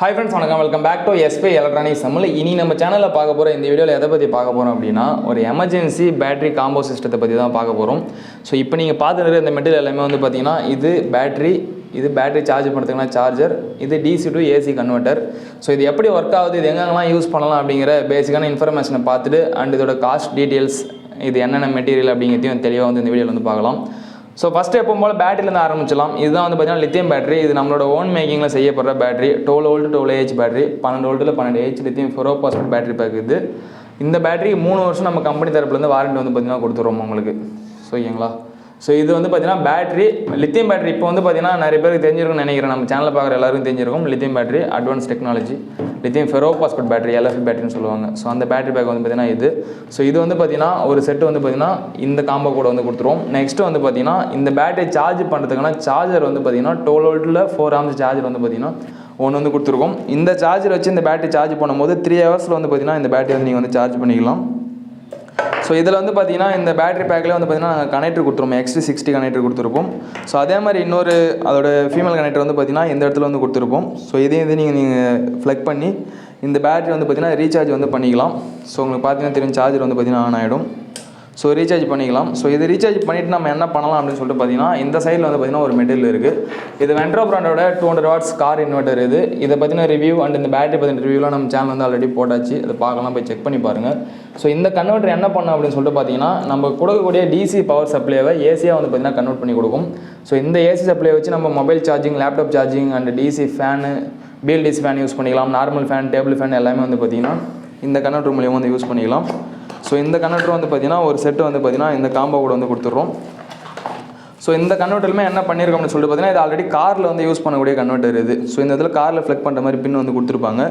Hi friends வணக்கம். Welcome back to SP electronics Tamil இனி நம்ம சேனலில் பார்க்க போகிற இந்த வீடியோவில் எதை பற்றி பார்க்க போகிறோம் அப்படின்னா ஒரு எமர்ஜென்சி பேட்டரி காம்போ சிஸ்டத்தை பற்றி தான் பார்க்க போகிறோம் ஸோ இப்போ நீங்கள் பார்த்துட்டு இந்த மெட்டீரியல் எல்லாமே வந்து பார்த்திங்கன்னா இது பேட்டரி இது பேட்டரி சார்ஜ் பண்ணுறதுக்குனா சார்ஜர் இது DC to AC converter so இது எப்படி ஒர்க் ஆகுது இது எங்கெங்கெல்லாம் யூஸ் பண்ணலாம் அப்படிங்கிற பேசிக்கான இன்ஃபர்மேஷனை பார்த்துட்டு அண்ட் இதோட காஸ்ட் டீட்டெயில்ஸ் இது என்னென்ன மெட்டீரியல் அப்படிங்கிறதையும் தெளிவாக வந்து இந்த வீடியோவில் வந்து பார்க்கலாம். ஸோ ஃபஸ்ட்டு எப்போ போல் பேட்டரிலேருந்து ஆரம்பிச்சலாம் இதுதான் வந்து பார்த்தீங்கன்னா லித்தியம் பேட்டரி இது நம்மளோட ஓன் மேக்கிங்கில் செய்யப்படுற battery twelve volt twelve AH battery பன்னெண்டு வோல்ட்டில் பன்னெண்டு AH lithium ferro phosphate battery pack இது. இந்த பேட்டரி மூணு வருஷம் நம்ம கம்பெனி தரப்புலேருந்து வாரண்டி வந்து பார்த்தீங்கன்னா கொடுத்துருவோம் உங்களுக்கு. ஸோ ஓகேங்களா ஸோ இது வந்து பார்த்தீங்கன்னா பேட்டரி லித்தியம் பேட்டரி இப்போ வந்து பார்த்தீங்கன்னா நிறைய பேருக்கு தெரிஞ்சிருக்கும்னு நினைக்கிறேன். நம்ம சேனலில் பார்க்குற எல்லாருக்கும் தெரிஞ்சிருக்கும். Lithium battery advance technology lithium ferro phosphate battery LFP பேட்டரின்னு சொல்லுவாங்க. ஸோ அந்த பேட்டரி பேக் வந்து பார்த்தீங்கன்னா இது. ஸோ இது வந்து பார்த்தீங்கன்னா ஒரு செட் வந்து பார்த்தீங்கன்னா இந்த காம்போ கூட வந்து கொடுத்துருவோம் நெக்ஸ்ட் வந்து பார்த்தீங்கன்னா இந்த பேட்டரி சார்ஜ் பண்ணுறதுக்கான சார்ஜர் வந்து பார்த்தீங்கன்னா டுவெல் வோல்ட்டில் ஃபோர் ஆம்ஸ் சார்ஜர் வந்து பார்த்தீங்கன்னா ஒன்று வந்து கொடுத்துருக்கோம். இந்த சார்ஜர் வச்சு இந்த பேட்டரி சார்ஜ் பண்ணும்போது த்ரீ ஹவர்ஸில் வந்து பார்த்தீங்கன்னா இந்த பேட்டரி வந்து நீங்கள் வந்து சார்ஜ் பண்ணிக்கலாம். ஸோ இதில் வந்து பார்த்தீங்கன்னா இந்த பேட்டரி பேக்கில் வந்து பார்த்தீங்கன்னா நாங்கள் கனெக்டர் கொடுத்துருவோம். எக்ஸ்டி சிக்ஸ்டி கனெக்டர் கொடுத்துருப்போம். ஸோ அதே மாதிரி இன்னொரு அதோட ஃபீமேல் கனெக்டர் வந்து பார்த்தீங்கன்னா இந்த இடத்துல வந்து கொடுத்துருப்போம். ஸோ இதையும் இது நீங்கள் நீங்கள் ஃப்ளக் பண்ணி இந்த பேட்டரி வந்து பார்த்தீங்கன்னா ரீசார்ஜ் வந்து பண்ணிக்கலாம். ஸோ உங்களுக்கு பார்த்தீங்கன்னா தெரியும் சார்ஜர் வந்து பார்த்தீங்கன்னா ஆன் ஆகிடும் ஸோ ரீசார்ஜ் பண்ணிக்கலாம். ஸோ இது ரீசார்ஜ் பண்ணிவிட்டு நம்ம என்ன பண்ணலாம் அப்படின்னு சொல்லிட்டு பார்த்தீங்கன்னா இந்த சைடில் வந்து பார்த்தீங்கன்னா ஒரு மெட்டீரியல் இருக்குது இது வென்ட்ரோ பிராண்டோட two hundred watts car inverter இது. இதை பற்றின ரிவ்யூ அண்ட் இந்த பேட்டரி பற்றின ரிவ்யூலாம் நம்ம சேனல் வந்து ஆல்ரெடி போட்டாச்சு. அதை பார்க்கலாம் போய் செக் பண்ணி பாருங்கள் ஸோ இந்த கன்வெர்ட்டர் என்ன பண்ணும் அப்படின்னு சொல்லிட்டு பார்த்தீங்கன்னா நம்ம கொடுக்கக்கூடிய டிசி பவர் சப்ளைவை ஏசியாக வந்து பார்த்தீங்கன்னா கன்வெர்ட் பண்ணி கொடுக்கும். ஸோ இந்த ஏசி சப்ளை வச்சு நம்ம mobile charging laptop charging and DC fan BLDC fan use பண்ணிக்கலாம். நார்மல் ஃபேன் டேபிள் ஃபேன் எல்லாமே வந்து பார்த்தீங்கன்னா இந்த கன்வெர்டர் மூலியமாக வந்து யூஸ் பண்ணிக்கலாம். ஸோ இந்த கன்வெர்ட்டர் வந்து பார்த்தீங்கன்னா ஒரு செட்டு வந்து பார்த்தீங்கன்னா இந்த காம்போ கூட வந்து கொடுத்துட்றோம். ஸோ இந்த கன்வெர்ட்டருமே என்ன பண்ணியிருக்கோம்னு சொல்லிட்டு பார்த்தீங்கன்னா இது ஆல்ரெடி காரில் வந்து யூஸ் பண்ணக்கூடிய கன்வெர்ட்டர் இது. ஸோ இந்த இதில் காரில் ஃப்ளக் பண்ணுற மாதிரி பின் வந்து கொடுத்துருப்பாங்க.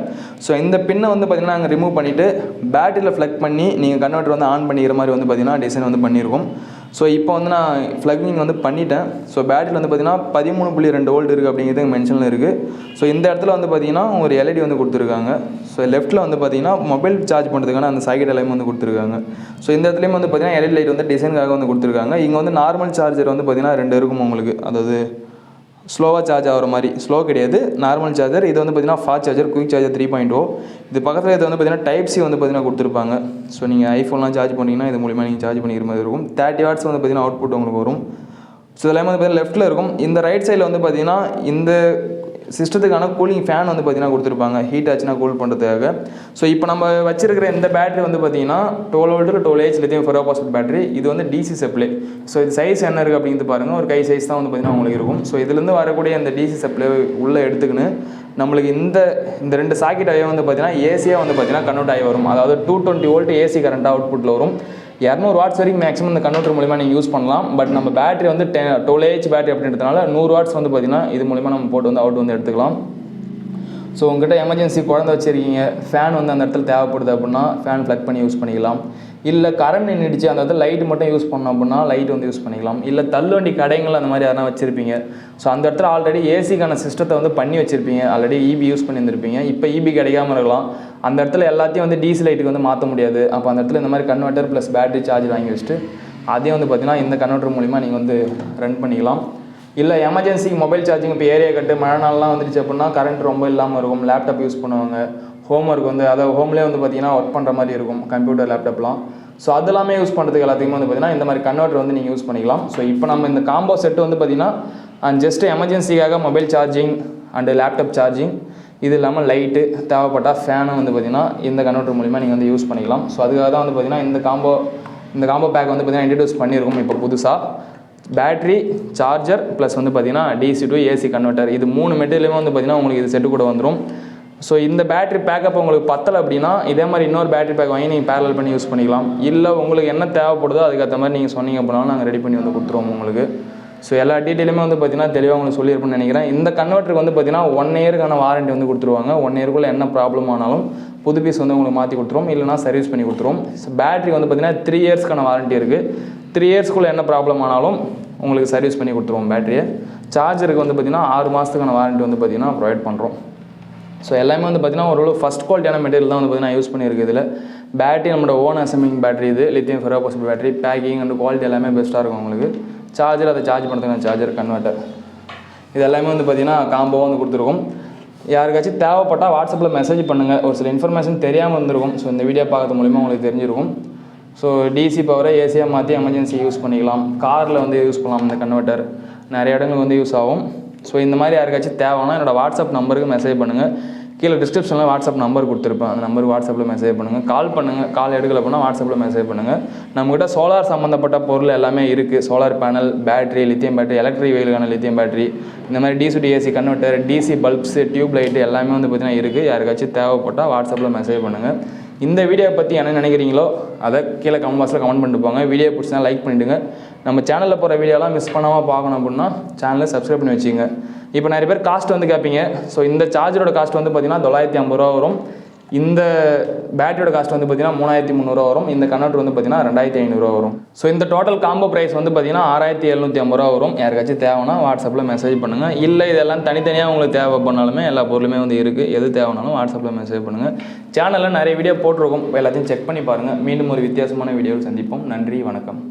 ஸோ இந்த பின்னை வந்து பார்த்தீங்கன்னா நாங்கள் ரிமூவ் பண்ணிவிட்டு பேட்டரியில் ஃப்ளக் பண்ணி நீங்கள் கன்வெர்ட்டர் வந்து ஆன் பண்ணிக்கிற மாதிரி வந்து பார்த்தீங்கன்னா டிசைன் வந்து பண்ணியிருக்கோம் ஸோ இப்போ வந்து நான் ஃப்ளக்கிங் வந்து பண்ணிட்டேன். ஸோ பேட்டரியில் வந்து பார்த்தீங்கன்னா பதிமூணு புள்ளி ரெண்டு ஓல்டு இருக்குது அப்படிங்கிறது மென்ஷனில் இருக்குது ஸோ இந்த இடத்துல வந்து பார்த்தீங்கன்னா ஒரு எல்இடி வந்து கொடுத்துருக்காங்க. ஸோ லெஃப்ட்டில் வந்து பார்த்தீங்கன்னா மொபைல் சார்ஜ் பண்ணுறதுக்கான அந்த சாக்கெட் எல்லாமே வந்து கொடுத்துருக்காங்க. ஸோ இந்த இடத்துலையும் வந்து பார்த்தீங்கன்னா எல்இடி லைட் வந்து டிசைனுக்காக வந்து கொடுத்துருக்காங்க. இங்கே வந்து நார்மல் சார்ஜர் வந்து பார்த்தீங்கன்னா ரெண்டு இருக்கும் உங்களுக்கு. அதாவது ஸ்லோவாக சார்ஜ் ஆகிற மாதிரி. ஸ்லோ கிடையாது. நார்மல் சார்ஜர் இது வந்து பார்த்தீங்கன்னா fast charger quick charger three point O இது பக்கத்தில் இது வந்து பார்த்தீங்கன்னா டைப் சி வந்து பார்த்தீங்கன்னா கொடுத்துருப்பாங்க. ஸோ நீங்கள் ஐஃபோன்லாம் சார்ஜ் பண்ணிங்கன்னா இது மூலிமா நீங்கள் சார்ஜ் பண்ணிக்கிற மாதிரி இருக்கும். தேர்ட்டி வாட்ஸ் வந்து பார்த்தீங்கன்னா அவுட்புட் உங்களுக்கு வரும். ஸோ இதெல்லாம் வந்து பார்த்தீங்கன்னா லெஃப்ட்டில் இருக்கும். இந்த ரைட் சைடில் வந்து பார்த்தீங்கன்னா இந்த சிஸ்டத்துக்கான கூலிங் ஃபேன் வந்து பார்த்தீங்கன்னா கொடுத்துருப்பாங்க. ஹீட் ஆச்சுன்னா கூல் பண்ணுறதுக்காக ஸோ இப்போ நம்ம வச்சிருக்கிற இந்த பேட்டரி வந்து பார்த்தீங்கன்னா twelve volt twelve AH lithium ferro phosphate battery இது வந்து டிசி சப்ளை ஸோ இது சைஸ் என்ன இருக்குது அப்படிங்கிறது பாருங்கள் ஒரு கை சைஸ் தான் வந்து பார்த்தீங்கன்னா உங்களுக்கு இருக்கும். ஸோ இதுலேருந்து வரக்கூடிய அந்த டிசி சப்ளை உள்ளே எடுத்துக்கின்னு நம்மளுக்கு இந்த இந்த ரெண்டு சாக்கெட் ஆகிய வந்து பார்த்தீங்கன்னா ஏசியாக வந்து பார்த்தீங்கன்னா கன்வெர்ட் ஆகி வரும். அதாவது two twenty volt AC current அவுட்புட்டில் வரும். இரநூறு வாட்ஸ் வரைக்கும் மேக்ஸிமம் இந்த கன்வெர்ட்டர் மூலிமா நீங்கள் யூஸ் பண்ணலாம். பட் நம்ம பேட்டரி வந்து டென் டுவெல் ஏஹெச் பேட்டரி அப்படின்றதுனால நூறு வாட்ஸ் வந்து பார்த்தீங்கன்னா இது மூலிமா நம்ம போட்டு வந்து அவுட் வந்து எடுத்துக்கலாம். ஸோ உங்ககிட்ட எமர்ஜென்சி குழந்தை வச்சுருக்கீங்க ஃபேன் வந்து அந்த இடத்துல தேவைப்படுது அப்படின்னா ஃபேன் ப்ளக் பண்ணி யூஸ் பண்ணிக்கலாம். இல்லை கரண்ட் நின்றுடுச்சு அந்த இடத்துல லைட் மட்டும் யூஸ் பண்ணோம் அப்படின்னா லைட் வந்து யூஸ் பண்ணிக்கலாம். இல்லை தள்ளுவண்டி கடைகள் அந்த மாதிரி எதனா வச்சுருப்பீங்க. ஸோ அந்த இடத்துல ஆல்ரெடி ஏசிக்கான சிஸ்டத்தை வந்து பண்ணி வச்சுருப்பீங்க. ஆல்ரெடி இபி யூஸ் பண்ணியிருந்திருப்பீங்க. இப்போ இபி கிடைக்காம இருக்கலாம். அந்த இடத்துல எல்லாத்தையும் வந்து டிசி லைட்டுக்கு வந்து மாற்ற முடியாது. அப்போ அந்த இடத்துல இந்த மாதிரி கன்வெர்ட்டர் ப்ளஸ் பேட்டரி சார்ஜ் வாங்கி வச்சுட்டு அதையும் வந்து பார்த்தீங்கன்னா இந்த கன்வெர்ட்டர் மூலிமா நீங்கள் வந்து ரன் பண்ணிக்கலாம். இல்லை எமர்ஜென்சிக்கு மொபைல் சார்ஜிங் இப்போ ஏரியா கட்டு மழை நாள்லாம் வந்துடுச்சு அப்படின்னா கரண்ட் ரொம்ப இல்லாமல் இருக்கும். லேப்டாப் யூஸ் பண்ணுவாங்க. ஹோம் ஒர்க் வந்து அதாவது ஹோம்லேயே வந்து பார்த்தீங்கன்னா ஒர்க் பண்ணுற மாதிரி இருக்கும் கம்ப்யூட்டர் லேப்டாப்லாம் ஸோ அது எல்லாமே யூஸ் பண்ணுறதுக்கு எல்லாத்தையுமே வந்து பார்த்தீங்கன்னா இந்த மாதிரி கன்வெர்ட்டர் வந்து நீங்கள் யூஸ் பண்ணிக்கலாம். ஸோ இப்போ நம்ம இந்த காம்போ செட்டு வந்து பார்த்தீங்கன்னா just எமர்ஜென்சிக்காக mobile charging and laptop charging இது இல்லாமல் லைட்டு தேவைப்பட்டால் ஃபேனும் வந்து பார்த்தீங்கன்னா இந்த கன்வெர்ட்டர் மூலிமா நீங்கள் வந்து யூஸ் பண்ணிக்கலாம். ஸோ அதுக்காக தான் வந்து பார்த்தீங்கன்னா இந்த காம்போ இந்த காம்போ பேக் வந்து பார்த்தீங்கன்னா இன்ட்ரடியூஸ் பண்ணியிருக்கோம் இப்போ புதுசாக பேட்ரி சார்ஜர் ப்ளஸ் வந்து பார்த்தீங்கன்னா டிசி டு ஏசி கன்வெர்ட்டர் இது மூணு மெட்டீரியலுமே வந்து பார்த்தீங்கன்னா உங்களுக்கு இது செட்டு கூட வந்துடும் ஸோ இந்த பேட்டரி பேக்கப் உங்களுக்கு பத்தலை அப்படின்னா இதே மாதிரி இன்னொரு பேட்டரி பேக் வாங்கி நீங்கள் பேரல் பண்ணி யூஸ் பண்ணிக்கலாம். இல்லை உங்களுக்கு என்ன தேவைப்படுதோ அதுக்கேற்ற மாதிரி நீங்கள் சொன்னீங்க அப்படின்னாலும் நாங்கள் ரெடி பண்ணி வந்து கொடுத்துருவோம் உங்களுக்கு. ஸோ எல்லா டீட்டெயிலுமே வந்து பார்த்தீங்கன்னா தெளிவாக உங்களுக்கு சொல்லியிருப்பேன்னு நினைக்கிறேன். இந்த கன்வெர்ட்டருக்கு வந்து பார்த்தீங்கன்னா ஒன் இயருக்கான வாரண்டி வந்து கொடுத்துருவாங்க. ஒன் இயருக்குள்ளே என்ன ப்ராப்ளம் ஆனாலும் புது பீஸ் வந்து உங்களுக்கு மாற்றி கொடுத்துருவோம். இல்லைனா சர்வீஸ் பண்ணி கொடுத்துருவோம். ஸோ பேட்டரி வந்து பார்த்தீங்கன்னா த்ரீ இயர்ஸ்க்கான வாரண்டி இருக்குது த்ரீ இயர்ஸ்க்குள்ளே என்ன ப்ராப்ளம் ஆனாலும் உங்களுக்கு சர்வீஸ் பண்ணி கொடுத்துருவோம் பேட்டரியை சார்ஜருக்கு வந்து பார்த்திங்கன்னா ஆறு மாதத்துக்கான வாரண்டி வந்து பார்த்தீங்கன்னா ப்ரொவைட் பண்ணுறோம் ஸோ எல்லாமே வந்து பார்த்தீங்கன்னா ஓரளவு ஃபஸ்ட் குவாலிட்டியான மெட்டீரியல் தான் வந்து பார்த்தீங்கன்னா யூஸ் பண்ணியிருக்கு இதில் பேட்டரி நம்மளோட ஓன் அசம்பிங் பேட்டரி இது lithium ferro phosphate battery packing and quality எல்லாமே பெஸ்ட்டாக இருக்கும் உங்களுக்கு. சார்ஜர் அதை சார்ஜ் பண்ணுறதுக்கான சார்ஜர் கன்வெர்ட்டர் இது எல்லாமே வந்து பார்த்திங்கன்னா காம்போவாக வந்து கொடுத்துருக்கோம். யாருக்காச்சும் தேவைப்பட்டால் வாட்ஸ்அப்பில் மெசேஜ் பண்ணுங்கள் ஒரு சில இன்ஃபர்மேஷன் தெரியாமல் இருந்திருக்கும் ஸோ இந்த வீடியோ பார்க்கறது மூலிமா உங்களுக்கு தெரிஞ்சிருக்கும். ஸோ டிசி பவரை ஏசியாக மாற்றி எமர்ஜென்சி யூஸ் பண்ணிக்கலாம். காரில் வந்து யூஸ் பண்ணலாம் இந்த கன்வெர்ட்டர் நிறைய இடங்களுக்கு வந்து யூஸ் ஆகும். ஸோ இந்த மாதிரி யாருக்காச்சும் தேவைன்னா என்னோடய வாட்ஸ்அப் நம்பருக்கு மெசேஜ் பண்ணுங்கள் கீழே டிஸ்கிரிப்ஷனில் வாட்ஸ்அப் நம்பர் கொடுத்துருப்பேன். அந்த நம்பருக்கு வாட்ஸ்அப்பில் மெசேஜ் பண்ணுங்கள் கால் பண்ணுங்கள் கால் எடுக்கல போனால் வாட்ஸ்அப்பில் மெசேஜ் பண்ணுங்கள் நம்மகிட்ட சோலார் சம்மந்தப்பட்ட பொருள் எல்லாமே இருக்குது solar panel battery lithium battery electric வெயிலுக்கான lithium battery இந்த மாதிரி DC AC converter DC bulbs tube light எல்லாமே வந்து பார்த்திங்கன்னா இருக்குது யாருக்காச்சும் தேவைப்பட்டால் வாட்ஸ்அப்பில் மெசேஜ் பண்ணுங்கள் இந்த வீடியோ பற்றி என்ன நினைக்கிறீங்களோ அதை கீழே கமெண்ட் பாக்ஸில் கமெண்ட் பண்ணிட்டு போங்க. வீடியோ பிடிச்சினா லைக் பண்ணிவிடுங்க நம்ம சேனலில் போகிற வீடியோலாம் மிஸ் பண்ணாமல் பார்க்கணும் அப்படின்னா சேனலை சப்ஸ்கிரைப் பண்ணி வச்சுங்க இப்போ நிறைய பேர் காஸ்ட் வந்து கேட்பீங்க. ஸோ இந்த சார்ஜரோட காஸ்ட் வந்து பார்த்தீங்கன்னா தொள்ளாயிரத்தி ஐம்பது ரூபா வரும். இந்த பேட்டரியோட காஸ்ட் வந்து பார்த்தீங்கன்னா மூணாயிரத்தி முந்நூறுரூவா வரும். இந்த கன்வெர்ட்டர் வந்து பார்த்தீங்கன்னா ரெண்டாயிரத்தி ஐநூறுரூவா வரும். ஸோ இந்த டோட்டல் காம்போ ப்ரைஸ் வந்து பார்த்தீங்கன்னா ஆறாயிரத்தி எழுநூற்றி ஐம்பது ரூபா வரும். யாருக்காச்சும் தேவைன்னா வாட்ஸ்அப்பில் மெசேஜ் பண்ணுங்கள் இல்லை இதெல்லாம் தனித்தனியாக உங்களுக்கு தேவை பண்ணாலுமே எல்லா பொருளுமே வந்து இருக்குது எது தேவைனாலும் வாட்ஸ்அப்பில் மெசேஜ் பண்ணுங்கள் சேனலில் நிறைய வீடியோ போட்டிருக்கோம். எல்லாத்தையும் செக் பண்ணி பாருங்கள் மீண்டும் ஒரு வித்தியாசமான வீடியோவில் சந்திப்போம். நன்றி வணக்கம்.